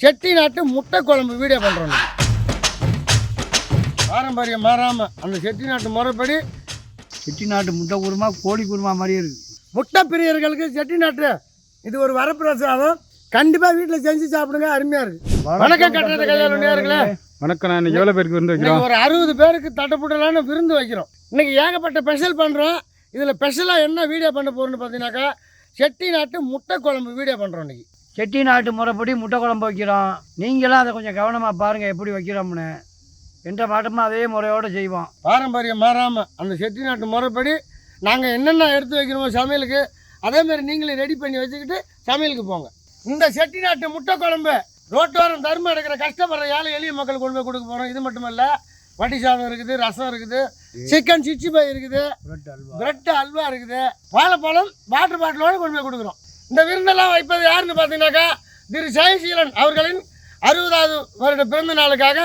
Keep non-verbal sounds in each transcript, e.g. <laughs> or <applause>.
செட்டி நாட்டு முட்டை குழம்பு வீடியோ பண்ணுறோம் பாரம்பரியம் மாறாமல் அந்த செட்டி நாட்டு முறைப்படி செட்டிநாட்டு முட்டை குருமா கோழி குருமா மாதிரியே இருக்குது முட்டை பிரியர்களுக்கு செட்டி நாட்டு இது ஒரு வரப்பிரசாதம். கண்டிப்பாக வீட்டில் செஞ்சு சாப்பிடுங்க அருமையாக இருக்குது வணக்கம் கட்டுறது கையால் நேர்களே வணக்கம் நான் இன்னைக்கு எவ்வளோ பேருக்கு விருந்து வைக்கிறோம்? ஒரு அறுபது பேருக்கு தட்டப்புட்டலான விருந்து வைக்கிறோம். இன்னைக்கு ஏகப்பட்ட ஸ்பெஷல் பண்ணுறோம் இதில் ஸ்பெஷலாக என்ன வீடியோ பண்ண போகிறோம்னு பார்த்தீங்கன்னாக்கா செட்டி நாட்டு முட்டை குழம்பு வீடியோ பண்ணுறோம் இன்னைக்கு செட்டிநாட்டு முறைப்படி முட்டை குழம்பு வைக்கிறோம் நீங்களும் அதை கொஞ்சம் கவனமாக பாருங்கள் எப்படி வைக்கிறோம்னு. எந்த பாட்டமும் அதே முறையோடு செய்வோம் பாரம்பரியம் மாறாமல் அந்த செட்டி நாட்டு முறைப்படி நாங்கள் என்னென்ன எடுத்து வைக்கிறோமோ சமையலுக்கு அதே மாதிரி நீங்களும் ரெடி பண்ணி வச்சுக்கிட்டு சமையலுக்கு போங்க. இந்த செட்டி நாட்டு முட்டை குழம்பு ரோட்டோரம் தர்மம் எடுக்கிற கஷ்டப்படுற ஏழை எளிய மக்கள் கொண்டு போய் கொடுக்க போகிறோம் இது மட்டும் இல்லை வட்டி சாதம் இருக்குது ரசம் இருக்குது சிக்கன் சிக்ஸ்டி ஃபைவ் இருக்குது பிரெட் அல்வா. பிரெட் அல்வா இருக்குது. வாழைப்பழம் வாட்டர் பாட்டிலோடு கொண்டு போய் கொடுக்குறோம். இந்த விருந்தெல்லாம் வைப்பது யாருன்னு பார்த்தீங்கன்னாக்கா திரு ஜெயசீலன் அவர்களின் அறுபதாவது வருட பிறந்த நாளுக்காக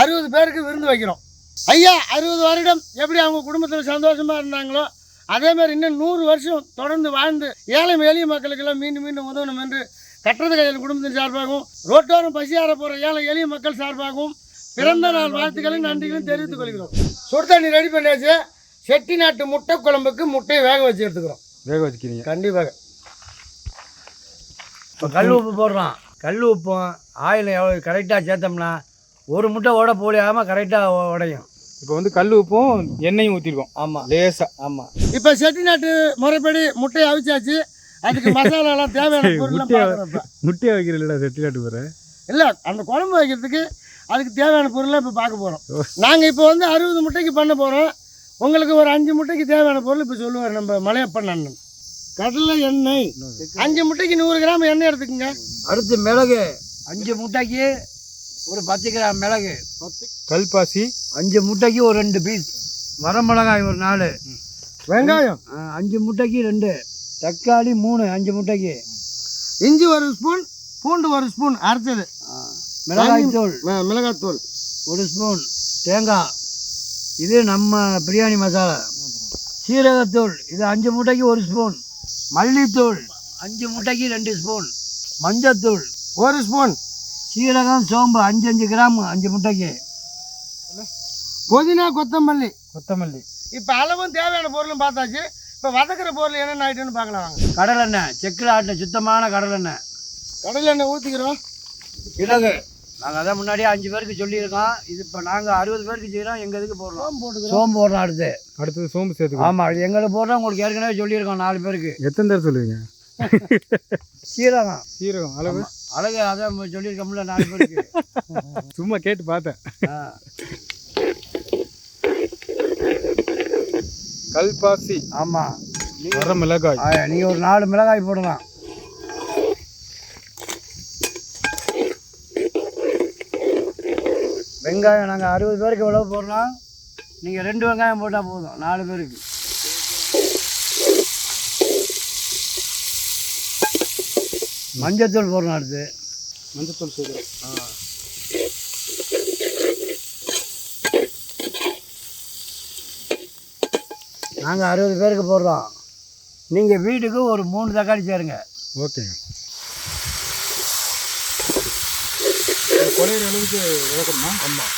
அறுபது பேருக்கு விருந்து வைக்கிறோம். ஐயா அறுபது வருடம் எப்படி அவங்க குடும்பத்தில் சந்தோஷமாக இருந்தாங்களோ அதே மாதிரி இன்னும் நூறு வருஷம் தொடர்ந்து வாழ்ந்து ஏழை எளிய மக்களுக்கெல்லாம் மீண்டும் மீண்டும் உதவணும் என்று கட்டுறது கையில் குடும்பத்தின் சார்பாகவும் ரோட்டோரம் பசியார போகிற ஏழை எளிய மக்கள் சார்பாகவும் பிறந்த நாள் வாழ்த்துக்களையும் நன்றிகளையும் தெரிவித்துக் கொள்கிறோம். சுடு தண்ணி ரெடி பண்ணியாச்சு செட்டி நாட்டு முட்டை குழம்புக்கு முட்டையை வேக வச்சு எடுத்துக்கிறோம். வேக வச்சுக்கிறீங்க. கண்டிப்பாக. இப்போ கல் உப்பு போடுறோம். கல் உப்பும் ஆயில் எவ்வளோ கரெக்டாக சேர்த்தோம்னா ஒரு முட்டை உட போலியாமல் கரெக்டாக உடையும். இப்போ வந்து கல் உப்பும் எண்ணெயும் ஊற்றிருக்கோம் ஆமாம் லேசா. ஆமாம் இப்போ செட்டி நாட்டு முறைப்படி முட்டையை அவிச்சாச்சு. அதுக்கு மசாலாலாம் <laughs> தேவையான பொருள் முட்டையை முட்டையை வைக்கிறீங்களா செட்டி நாட்டு போகிற இல்லை அந்த குழம்பு வைக்கிறதுக்கு அதுக்கு தேவையான பொருளை இப்போ பார்க்க போகிறோம் நாங்கள் இப்போ வந்து அறுபது முட்டைக்கு பண்ண போகிறோம் உங்களுக்கு ஒரு அஞ்சு முட்டைக்கு தேவையான பொருள் இப்போ சொல்லுவார் நம்ம மலையப்பன் அண்ணன். கடலை எண்ணெய். அஞ்சு முட்டைக்கு நூறு கிராம் எண்ணெய் எடுத்துக்கோங்க. அடுத்து மிளகு. அஞ்சு முட்டைக்கு ஒரு பத்து கிராம் மிளகு. கல்பாசி. அஞ்சு முட்டைக்கு ஒரு ரெண்டு பீஸ் வரமிளகாய் ஒரு நாலு. வெங்காயம். அஞ்சு முட்டைக்கு ரெண்டு. தக்காளி மூணு அஞ்சு முட்டைக்கு. இஞ்சி ஒரு ஸ்பூன் பூண்டு ஒரு ஸ்பூன் அரைச்சது மிளகாய் தூள் மி- மிளகாத்தூள் ஒரு ஸ்பூன் தேங்காய். இது நம்ம பிரியாணி மசாலா. சீரகத்தூள். இது அஞ்சு முட்டைக்கு ஒரு ஸ்பூன் மல்லித்தூள். அஞ்சு முட்டைக்கு ரெண்டு ஸ்பூன். மஞ்சத்தூள். ஒரு ஸ்பூன். சீரகம் சோம்பு அஞ்சு அஞ்சு கிராம் அஞ்சு முட்டைக்கு. புதினா கொத்தமல்லி. கொத்தமல்லி. இப்போ அளவும் தேவையான பொருளும் பார்த்தாச்சு. இப்போ வதக்குற பொருள் என்னென்ன ஐட்டம்னு பார்க்கலாம் வாங்க. கடலெண்ணெய் செக்கில் ஆட்டின சுத்தமான கடலெண்ணெய். கடலை எண்ணெய் ஊற்றிக்கிறோம் மிளகு நாங்கள் அதான் முன்னாடியே அஞ்சு பேருக்கு சொல்லியிருக்கோம். இது இப்போ நாங்கள் அறுபது பேருக்கு செய்கிறோம் எங்கள் இதுக்கு போடுறோம்? சோம்பு போடுறோம் அடுத்து. அடுத்தது சோம்பு சேர்த்துக்கோ. ஆமாம் அது எங்களுக்கு போடுறோம் உங்களுக்கு ஏற்கனவே சொல்லியிருக்கோம் நாலு பேருக்கு. எத்தனை தடவை சொல்லுவீங்க? சீரகம். சீரகம் அளவு அழகு அதான் சொல்லியிருக்கோம்ல நாலு பேருக்கு. <laughs> சும்மா கேட்டு பார்த்தேன். ஆ. கல்பாசி. ஆமாம் வர மிளகாய். நீங்கள் ஒரு நாலு மிளகாய் போடலாம். வெங்காயம் நாங்கள் அறுபது பேருக்கு எவ்வளோ போடுறோம்? நீங்கள் ரெண்டு வெங்காயம் போட்டால் போதும் நாலு பேருக்கு. மஞ்சத்தூள் போடணும் அடுத்து. மஞ்சத்தூள் சேர்க்குறோம் நாங்கள் அறுபது பேருக்கு போடுறோம். நீங்கள் வீட்டுக்கு ஒரு மூணு தக்காளி சேருங்க. ஓகேங்க குறையிற அளவுக்கு வளர்க்கணுமா? ஆமாம்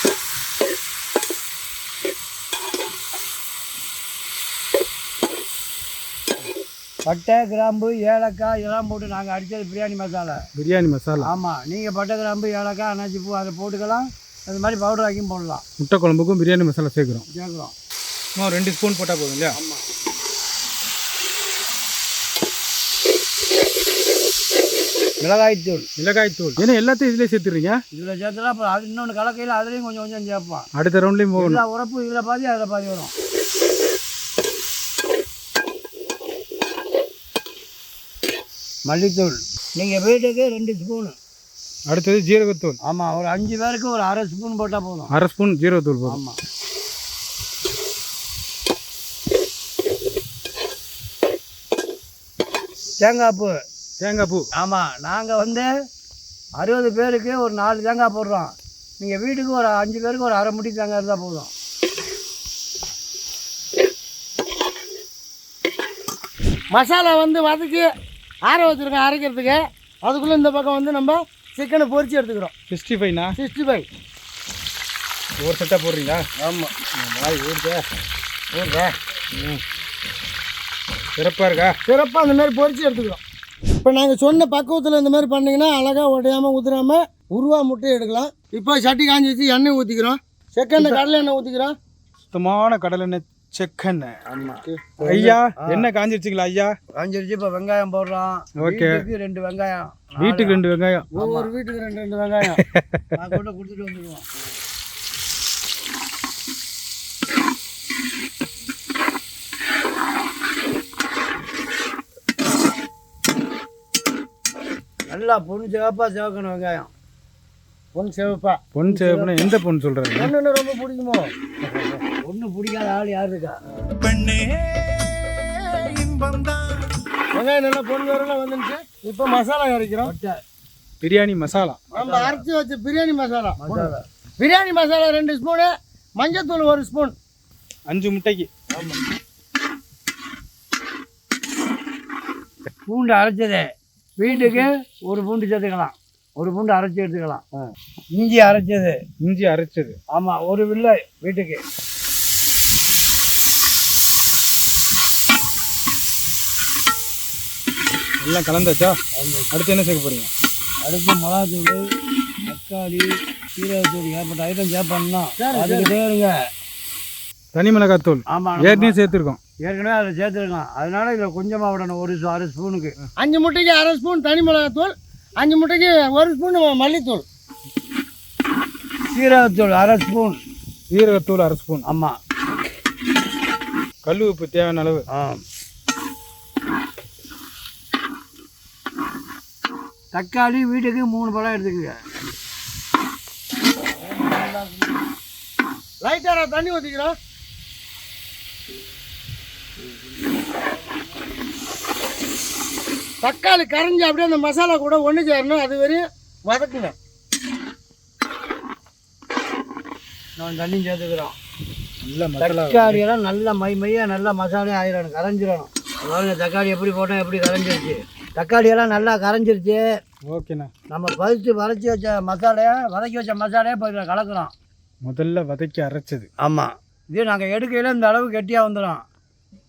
பட்டை கிராம்பு ஏலக்காய் இதெல்லாம் போட்டு நாங்கள் அடித்தது பிரியாணி மசாலா. பிரியாணி மசாலா? ஆமாம் நீங்கள் பட்டை கிராம்பு ஏலக்காய் அன்னாச்சி பூ அதை போட்டுக்கலாம். அது மாதிரி பவுடர் ஆக்கியும் போடலாம். முட்டை குழம்புக்கும் பிரியாணி மசாலா சேர்க்குறோம். சேர்க்குறோம். ரெண்டு ஸ்பூன் போட்டால் போதும் இல்லையா? மிளகாய்த்தூள். மிளகாய் தூள் ஏன்னா எல்லாத்தையும் இதிலே சேர்த்துறீங்க இதில் சேர்த்துலாம் அப்புறம் அது இன்னொன்று கலக்கையில் அதுலேயும் கொஞ்சம் கொஞ்சம் சேர்ப்பான். அடுத்த ரவுண்ட்லேயும் போகணும். எல்லா உரப்பு இதில் பாதி அதில் பாதி வரும். மல்லித்தூள். நீங்கள் வீட்டுக்கு ரெண்டு ஸ்பூனு அடுத்தது ஜீரகத்தூள். ஆமாம் ஒரு அஞ்சு பேருக்கு ஒரு அரை ஸ்பூன் போட்டால் போதும். அரை ஸ்பூன் ஜீரகத்தூள் போதும். ஆமாம் தேங்காய் பூ. தேங்காய் பூ. ஆமாம் நாங்கள் வந்து அறுபது பேருக்கு ஒரு நாலு தேங்காய் போடுறோம். நீங்கள் வீட்டுக்கு ஒரு அஞ்சு பேருக்கு ஒரு அரை முடி தேங்காய் இருந்தால் போதும். மசாலா வந்து வதக்கி ஆற வச்சுருக்கோம் அரைக்கிறதுக்கு. அதுக்குள்ளே இந்த பக்கம் வந்து நம்ம சிக்கனை பொரிச்சு எடுத்துக்கிறோம். சிக்ஸ்டி ஃபைவ்ண்ணா சிக்ஸ்டி ஃபைவ். ஒரு செட்டாக போடுறீங்களா? ஆமாம் வாய் ஊடுதே ஊடுதா ம். சிறப்பாக இருக்கா? சிறப்பாக அந்த மாதிரி பொரிச்சு எடுத்துக்கிறோம். இப்போ நாங்கள் சொன்ன பக்குவத்தில் இந்த மாதிரி பண்ணிங்கன்னா அழகாக உடையாமல் உதிராம உருவா முட்டை எடுக்கலாம். இப்போ சட்டி காஞ்சி வச்சு எண்ணெய் ஊற்றிக்கிறோம் செகண்ட் கடலை எண்ணெய் ஊற்றிக்கிறோம் சுத்தமான கடலெண்ணெய் செக்கெண்ணெய். ஆமாம் ஐயா என்ன காஞ்சிருச்சுங்களா ஐயா? காஞ்சிருச்சு இப்போ வெங்காயம் போடுறோம். ஓகே. ரெண்டு வெங்காயம். வீட்டுக்கு ரெண்டு வெங்காயம். ஒவ்வொரு வீட்டுக்கு ரெண்டு ரெண்டு வெங்காயம். <laughs> கொடுத்துட்டு வந்துடுவோம் நல்லா பொண்ணு சிவப்பா சிவக்கணும் வெங்காயம். பொன் சிவப்பா. பொன் சேவப்புனா எந்த பொண்ணு சொல்கிறாங்க பொண்ணுன்னு ரொம்ப பிடிக்குமோ? ஒன்றும் பிடிக்காத ஆள் யார் இருக்கா? வெங்காயம் நல்லா பொன் வரலாம் வந்துருச்சு. இப்போ மசாலா அரைக்கிறோம். மொட்டை பிரியாணி மசாலா. நம்ம அரைச்சி வச்ச பிரியாணி மசாலா. மசாலா. பிரியாணி மசாலா ரெண்டு ஸ்பூனு மஞ்சத்தூள் ஒரு ஸ்பூன். அஞ்சு முட்டைக்கு. பூண்டு அரைச்சது. வீட்டுக்கு ஒரு பூண்டு சேர்த்துக்கலாம். ஒரு பூண்டு அரைச்சி எடுத்துக்கலாம். இஞ்சி அரைச்சது. இஞ்சி அரைச்சது. ஆமாம் ஒரு வில்லை வீட்டுக்கு. எல்லாம் கலந்தாச்சா? அடுத்து என்ன சேர்க்க போறீங்க? அடுத்து மிளகாத்தூள் தக்காளி சீரகத்தூள் ஏற்பட்ட ஐட்டம் சேர்ப்போம்னா அதுக்கு தேவைங்க. தனி மிளகாத்தூள். ஆமாம் ஏற்கனவே சேர்த்துருக்கோம். ஏற்கனவே அதில் சேர்த்துருக்கலாம். அதனால இதில் கொஞ்சமாக விடணும் ஒரு அரை ஸ்பூனுக்கு. அஞ்சு முட்டைக்கு அரை ஸ்பூன் தனி மிளகாத்தூள் அஞ்சு முட்டைக்கு ஒரு ஸ்பூன் மல்லித்தூள். சீரகத்தூள் அரை ஸ்பூன். சீரகத்தூள் அரை ஸ்பூன். ஆமாம் கல் உப்பு தேவையான அளவு. ஆ. தக்காளி வீட்டுக்கு மூணு பழம் எடுத்துக்கங்க. லைட்டாக தண்ணி ஊற்றிக்கிறோம் தக்காளி கரைஞ்சி அப்படியே அந்த மசாலா கூட ஒன்று சேரணும். அது வரையும் வதக்குங்க. நான் தண்ணி சேர்த்துக்கிறோம் நல்ல மசாலா தக்காளி எல்லாம் நல்லா மை மையாக நல்லா மசாலே ஆயிடணும் கரைஞ்சிடணும். அதாவது தக்காளி எப்படி போட்டோம் எப்படி கரைஞ்சிருச்சு? தக்காளி எல்லாம் நல்லா கரைஞ்சிருச்சு. ஓகேண்ணா. நம்ம பதிச்சு வரைச்சி வச்ச மசாலையை வதக்கி வச்ச மசாலையை இப்போ இதில் கலக்கிறோம். முதல்ல வதக்கி அரைச்சது. ஆமாம் இதே நாங்கள் எடுக்கையில் இந்த அளவு கெட்டியாக வந்துடும்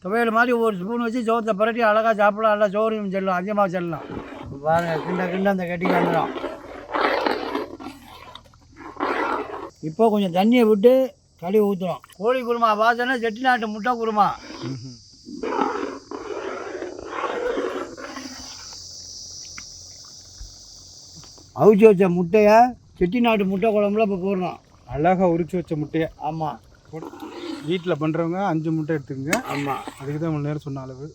துவையல் மாதிரி ஒரு ஸ்பூன் வச்சு சோத்தை புரட்டி அழகாக சாப்பிடலாம். நல்லா சோறும் செல்லும் அதிகமாக செல்லலாம். பாருங்கள் கிண்ட கிண்ட அந்த கெட்டிக்கு வந்துடும் இப்போ கொஞ்சம் தண்ணியை விட்டு களி ஊற்றுறோம் கோழி குருமா வாசனை செட்டிநாட்டு முட்டை குருமா. அவிச்சு வச்ச முட்டையை செட்டிநாட்டு முட்டை குழம்புல இப்போ போடுறோம் அழகா உரிச்சு வச்ச முட்டையை. ஆமாம் வீட்டில் பண்ணுறவங்க அஞ்சு முட்டை எடுத்துக்கங்க. ஆமாம் அதுக்கு தான் இவ்வளோ நேரம் சொன்ன அளவு.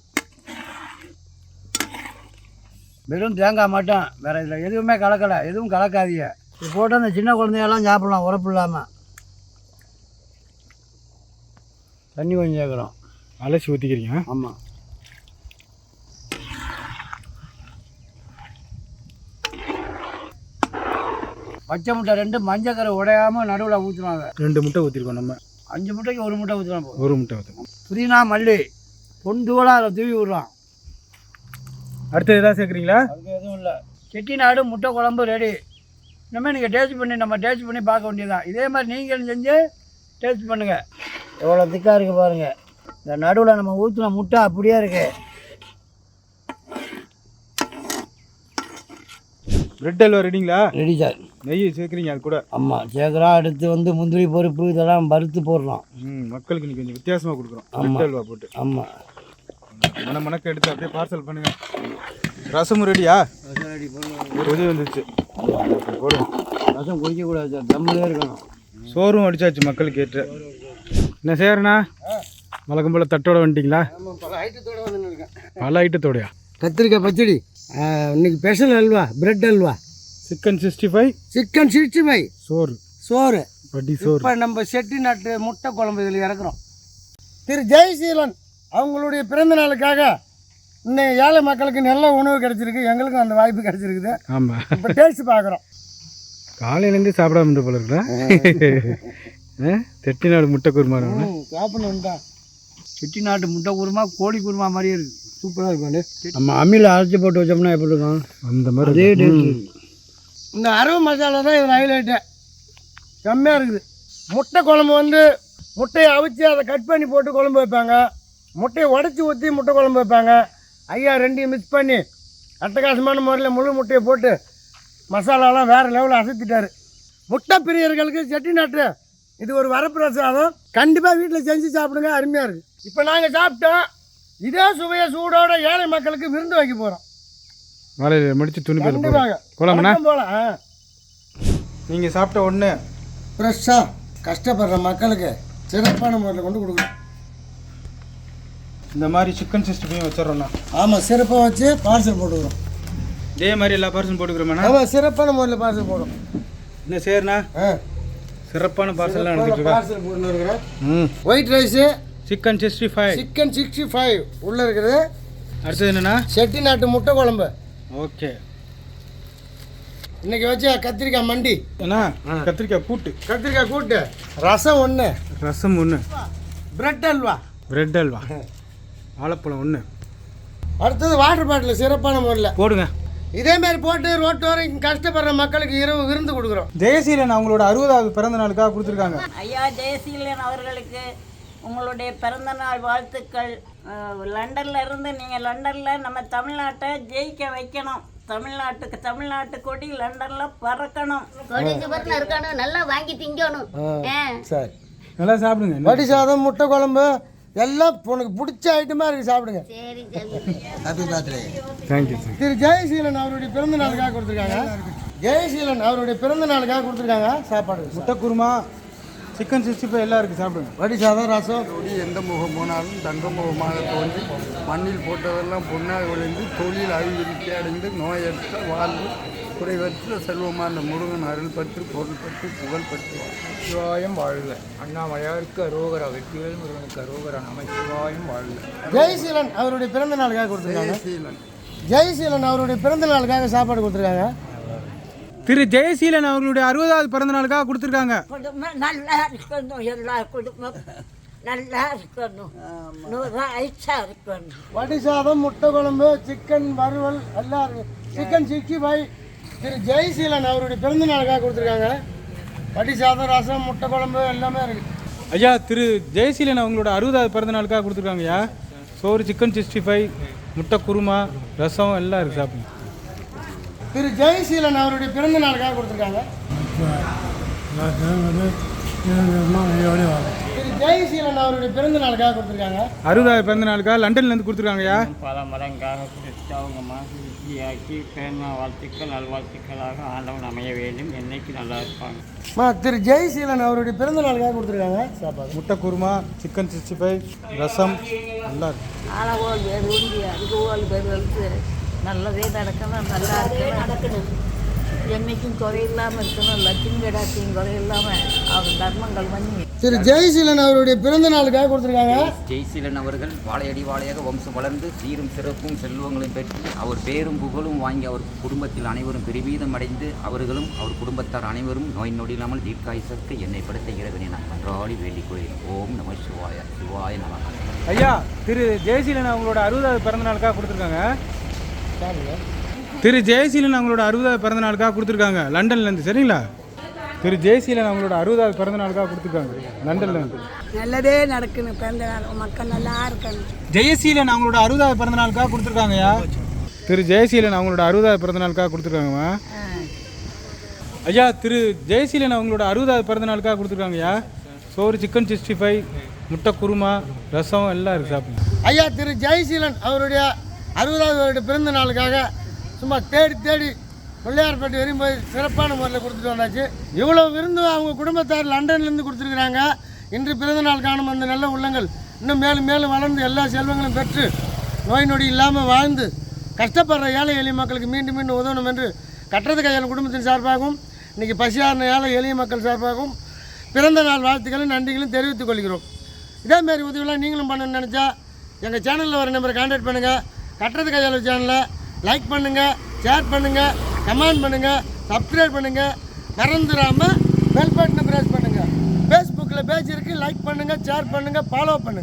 வெறும் தேங்காய் மட்டும். வேறு இதில் எதுவுமே கலக்கலை. எதுவும் கலக்காதீங்க. இது போட்டு அந்த சின்ன குழந்தையெல்லாம் சாப்பிடலாம் உரப்பு இல்லாமல் தண்ணி கொஞ்சம் சேர்க்குறோம். அலசி ஊற்றிக்கிறீங்க ஆமாம் பச்சை முட்டை ரெண்டு மஞ்சக்கரை உடையாமல் நடுவில் ஊற்றுவாங்க ரெண்டு முட்டை ஊற்றிருக்கோம் நம்ம. அஞ்சு முட்டைக்கு ஒரு முட்டை ஊற்றுனா போதும். ஒரு முட்டை ஊற்றணும் புதினா மல்லி தூளாக அதில் தூவி விடுறோம் அடுத்து எதாவது சேர்க்குறீங்களா? அதுக்கு எதுவும் இல்லை. செட்டிநாடு முட்டை குழம்பு ரெடி. இனிமேல் நீங்கள் டேஸ்ட் பண்ணி நம்ம டேஸ்ட் பண்ணி பார்க்க வேண்டியதுதான். இதே மாதிரி நீங்களும் செஞ்சு டேஸ்ட் பண்ணுங்கள் எவ்வளோ திக்காக இருக்குது பாருங்கள் இந்த நடுவில் நம்ம ஊற்றின முட்டை அப்படியே இருக்கு. பிரெட் அல்வா ரெடிங்களா ரெடி சார் நெய் சேர்க்குறீங்க அது கூட? ஆமாம் சேர்க்குறோம் அடுத்து வந்து முந்திரி பருப்பு இதெல்லாம் வறுத்து போடுறோம் ம் மக்களுக்கு இன்னைக்கு கொஞ்சம் வித்தியாசமாக கொடுக்குறோம். ஆமா. பிரெட் அல்வா போட்டு. ஆமாம் மன மணக்க எடுத்து அப்படியே பார்சல் பண்ணுங்க. ரசமும் ரெடியா ரெடி பண்ணுவோம் வந்துருச்சு போடுங்க ரசம் குடிக்கக்கூடாது சார் தம்மிலே இருக்கணும். சோறும் அடிச்சாச்சு மக்களுக்கு ஏற்று. என்ன செய்யறண்ணா வழக்கம் போல் தட்டோட வந்துட்டீங்களா? பல ஐட்டத்தோடு வந்து இருக்கேன். பல ஐட்டத்தோடையா? கத்திரிக்காய் பச்சடி இன்னைக்கு special halwa bread halwa. Chicken sixty five. Chicken sixty five. சோறு. சோறு. வட்டி சோறு. இப்போ நம்ம செட்டிநாட்டு முட்டை குழம்பு இதில் இறக்குறோம். திரு ஜெயசீலன் அவங்களுடைய பிறந்த நாளுக்காக இன்னும் ஏழை மக்களுக்கு நல்ல உணவு கிடைச்சிருக்கு. எங்களுக்கும் அந்த வாய்ப்பு கிடைச்சிருக்குது. ஆமாம் இப்போ டேஸ்ட் பார்க்குறோம். காலையிலேருந்து சாப்பிடாம இருந்த போல இருக்கா செட்டிநாடு முட்டை குருமா சாப்பிடணும் தான் செட்டிநாட்டு முட்டை குருமா கோழி குருமா மாதிரியே இருக்குது சூப்பராக இருக்கும் நம்ம அம்மியில் அரைச்சி போட்டு வச்சோம்னா எப்படி இருக்கும்? அந்த மாதிரி அதே இருக்கும். டேஸ்ட் இந்த அரவு மசாலா தான் இதில் ஹைலைட்டு செம்மையாக இருக்குது. முட்டை குழம்பு வந்து முட்டையை அவிச்சு அதை கட் பண்ணி போட்டு குழம்பு வைப்பாங்க. முட்டையை உடச்சி ஊற்றி முட்டை குழம்பு வைப்பாங்க. ஐயா ரெண்டையும் மிக்ஸ் பண்ணி அட்டகாசமான முறையில் முழு முட்டையை போட்டு மசாலாலாம் வேறு லெவலில் அசத்திட்டாரு. முட்டை பிரியர்களுக்கு செட்டிநாட்டு இது ஒரு வரப்பிரசாதம். கண்டிப்பாக வீட்டில் செஞ்சு சாப்பிடுங்க. அருமையாக இருக்குது இப்போ நாங்கள் சாப்பிட்டோம். இதே சுவையை சூடோட ஏழை மக்களுக்கு விருந்து வைக்க போகிறோம் மலையில் முடிச்சு துணி பேர் கண்டிப்பாக போலாமண்ணா? போகலாம் ஆ. நீங்கள் சாப்பிட்ட ஒன்று ஃப்ரெஷ்ஷாக கஷ்டப்படுற மக்களுக்கு சிறப்பான முறையில் கொண்டு கொடுக்குறோம். இந்த மாதிரி சிக்கன் ஃபைவ் வச்சிடறோண்ணா ஆமாம் சிறப்பாக வச்சு பார்சல் போட்டுக்கிறோம் இதே மாதிரி எல்லா பார்சலும் போட்டுக்கிறோமாண்ணா? ஆமாம் சிறப்பான முறையில் பார்சல் போடும் என்ன சரிண்ணா? ஆ. சிறப்பான பார்சல்லாம் இருக்கா பார்சல் போட்டுன்னு இருக்கிறேன். ம். White rice chicken sixty five chicken sixty five உள்ளே இருக்குது அடுத்தது என்னண்ணா? செட்டிநாட்டு முட்டை குழம்பு. ஓகே. இன்னைக்கு வச்ச கத்திரிக்காய் மண்டி. அண்ணா கத்திரிக்காய் கூட்டு. கத்திரிக்காய் கூட்டு. ரசம் ஒன்று ரசம் ஒன்று பிரெட் அல்வா. பிரெட் அல்வா. வாழைப்பழம் ஒன்று அடுத்தது வாட்டர் பாட்டில் சிறப்பான முறையில். போடுங்க. இதே மாதிரி போட்டு ரோட்டோரம் கஷ்டப்படுற மக்களுக்கு இரவு விருந்து கொடுக்குறோம். ஜெயசீலன் அவங்களோட அறுபதாவது பிறந்த நாளுக்காக கொடுத்துருக்காங்க. ஐயா ஜெயசீலன் அவர்களுக்கு உங்களுடைய பிறந்த நாள் வாழ்த்துக்கள். லண்டன்ல இருந்து நீங்கள் லண்டனில் நம்ம தமிழ்நாட்டை ஜெயிக்க வைக்கணும். தமிழ்நாட்டுக்கு தமிழ்நாட்டு கொடி லண்டன்ல பறக்கணும். கொடி சுபத்தில் இருக்கணும். நல்லா வாங்கி திங்கணும். ஆ. சரி. நல்லா சாப்பிடுங்க. வடி சாதம் முட்டை குழம்பு எல்லாம் உனக்கு பிடிச்ச ஐட்டமாக இருக்குது சாப்பிடுங்க. சரி சரி. Happy birthday thank you Thiru Jayaseelan அவருடைய பிறந்த நாளுக்காக கொடுத்துருக்காங்க. ஜெயசீலன் அவருடைய பிறந்த நாளுக்காக கொடுத்துருக்காங்க. சாப்பாடு. முட்டை குருமா. சிக்கன் சிக்ஸ்டி ஃபைவ் எல்லாம் இருக்குது சாப்பிடுங்க. வடி சாதம் ரசம். கொடி எந்த முகம் போனாலும் தங்க முகமாக தோன்றி மண்ணில் போட்டதெல்லாம் பொன்னாக விளைந்து தொழில் அபிவிருத்தி அடைந்து நோயற்ற வாழ்வு குறைவற்ற செல்வமான முருகன் அருள் பற்று பொருள் பற்று புகழ் பற்று. சிவாயம் வாழ்க. அண்ணாமலையாருக்கு அரோகரா வெற்றிவேல் முருகனுக்கு அரோகரா நம சிவாயம் வாழ்க. ஜெயசீலன் அவருடைய பிறந்த நாளுக்காக கொடுத்துருக்காங்க. சீலன். ஜெயசீலன் அவருடைய பிறந்த நாளுக்காக சாப்பாடு கொடுத்துருக்காங்க. திரு ஜெயசீலன் அவங்களுடைய அறுபதாவது பிறந்த நாளுக்காக கொடுத்துருக்காங்க. குடும்பம் நல்லா இருக்கணும் எல்லா குடும்பம் நல்லா இருக்கணும். நூறு ஐச்சா இருக்கணும். வடி சாதம் முட்டை குழம்பு சிக்கன் வறுவல் எல்லாம் இருக்கு chicken sixty five Thiru Jayaseelan அவருடைய பிறந்த நாளுக்காக கொடுத்துருக்காங்க. வடி சாதம் ரசம் முட்டை குழம்பு எல்லாமே இருக்குது ஐயா திரு ஜெயசீலன் அவங்களோட அறுபதாவது பிறந்த நாளுக்காக கொடுத்துருக்காங்க ஐயா சோறு சிக்கன் சிக்ஸ்டி ஃபைவ் முட்டை குருமா ரசம் எல்லாம் இருக்குது சாப்பிடுங்க திரு ஜெயசீலன் அவருடைய பிறந்த நாளுக்காக கொடுத்துருக்காங்க. திரு ஜெயசீலன் அவருடைய பிறந்த நாளுக்காக கொடுத்துருக்காங்க. அறுபதாவது பிறந்த நாளுக்காக லண்டன்லேருந்து கொடுத்துருக்காங்க ஐயா. பல கொடுத்து அவங்க மனசு திருப்தியாக்கி பிறந்த வாழ்த்துக்கள் நல்வாழ்த்துக்களாக ஆண்டவன் அமைய வேண்டும். என்னைக்கு நல்லா இருப்பாங்க. அம்மா, திரு ஜெயசீலன் அவருடைய பிறந்த நாளுக்காக கொடுத்துருக்காங்க. சாப்பாடு. முட்டை kurma chicken sixty five rasam எல்லாம் இருக்குது நல்லதே நடக்கணும் நல்லா இருக்கணும். நடக்கணும். என்னைக்கும் குறையில்லாமல் இருக்கணும் லட்சுமி கடாத்தையும் குறையில்லாமல் அவர் தர்மங்கள் பண்ணி. திரு ஜெயசீலன் அவருடைய பிறந்த நாளுக்காக கொடுத்துருக்காங்க. ஜெய்சீலன் அவர்கள் வாழையடி வாழையாக வம்சம் வளர்ந்து சீரும் சிறப்பும் செல்வங்களையும் பெற்று அவர் பேரும் புகழும் வாங்கி அவர் குடும்பத்தில் அனைவரும் பெருமீதம் அடைந்து அவர்களும் அவர் குடும்பத்தார் அனைவரும் நோய் நொடியில்லாமல் தீர்க்காயுசற்கு என்னை படுத்த இறைவனை நான் மன்றாடி வேண்டிக் கொள்கிறேன் ஓம் நம சிவாய சிவாய நம. ஐயா திரு ஜெயசீலன் அவங்களோட அறுபதாவது பிறந்த நாளுக்காக கொடுத்துருக்காங்க. திரு ஜெயசீலன் அவங்களோட அறுபதாவது பிறந்த நாளுக்காக கொடுத்துருக்காங்க லண்டன்லேருந்து சரிங்களா? திரு ஜெயசீலன் அவங்களோட அறுபதாவது பிறந்த நாளுக்காக கொடுத்துருக்காங்க லண்டன்லேருந்து. நல்லதே நடக்கணும் பிறந்த நாள் மக்கள் நல்லா இருக்கணும் ஜெயசீலன் அவங்களோட அறுபதாவது பிறந்த நாளுக்காக கொடுத்துருக்காங்கய்யா திரு ஜெயசீலன் அவங்களோட அறுபதாவது பிறந்த நாளுக்காக கொடுத்துருக்காங்கம்மா ஐயா. திரு ஜெயசீலன் அவங்களோட அறுபதாவது பிறந்த நாளுக்காக கொடுத்துருக்காங்கய்யா சோறு சிக்கன் சிக்ஸ்டி ஃபைவ் முட்டை குருமா ரசம் எல்லாம் இருக்குது சாப்பிடுங்க. ஐயா திரு ஜெயசீலன் அவருடைய அறுபதாவது வருட பிறந்த நாளுக்காக சும்மா தேடி தேடி பிள்ளையார்பட்டி வரையும் போய் சிறப்பான முறையில் கொடுத்துட்டு வந்தாச்சு. இவ்வளோ விருந்து அவங்க குடும்பத்தார் லண்டன்லேருந்து கொடுத்துருக்குறாங்க. இன்று பிறந்த நாள் காணும் அந்த நல்ல உள்ளங்கள் இன்னும் மேலும் மேலும் வளர்ந்து எல்லா செல்வங்களும் பெற்று நோய் நொடி இல்லாமல் வாழ்ந்து கஷ்டப்படுற ஏழை எளிய மக்களுக்கு மீண்டும் மீண்டும் உதவணும் என்று கட்டுறது கையால் குடும்பத்தின் சார்பாகவும் இன்றைக்கி பசியாரின ஏழை எளிய மக்கள் சார்பாகவும் பிறந்த நாள் வாழ்த்துக்களும் நன்றிகளும் தெரிவித்துக் கொள்கிறோம். இதேமாரி உதவியெல்லாம் நீங்களும் பண்ணணும்னு நினச்சா எங்கள் சேனலில் வர நம்பரை கான்டாக்ட் பண்ணுங்கள் கட்டுறது கையாளர் சேனலை லைக் பண்ணுங்கள் ஷேர் பண்ணுங்கள் கமெண்ட் பண்ணுங்கள் சப்ஸ்கிரைப் பண்ணுங்கள் மறந்துடாமல் பெல் பட்டனை ப்ரெஸ் பண்ணுங்கள் ஃபேஸ்புக்கில் பேஜ் இருக்குது லைக் பண்ணுங்கள் ஷேர் பண்ணுங்கள் ஃபாலோ பண்ணுங்கள்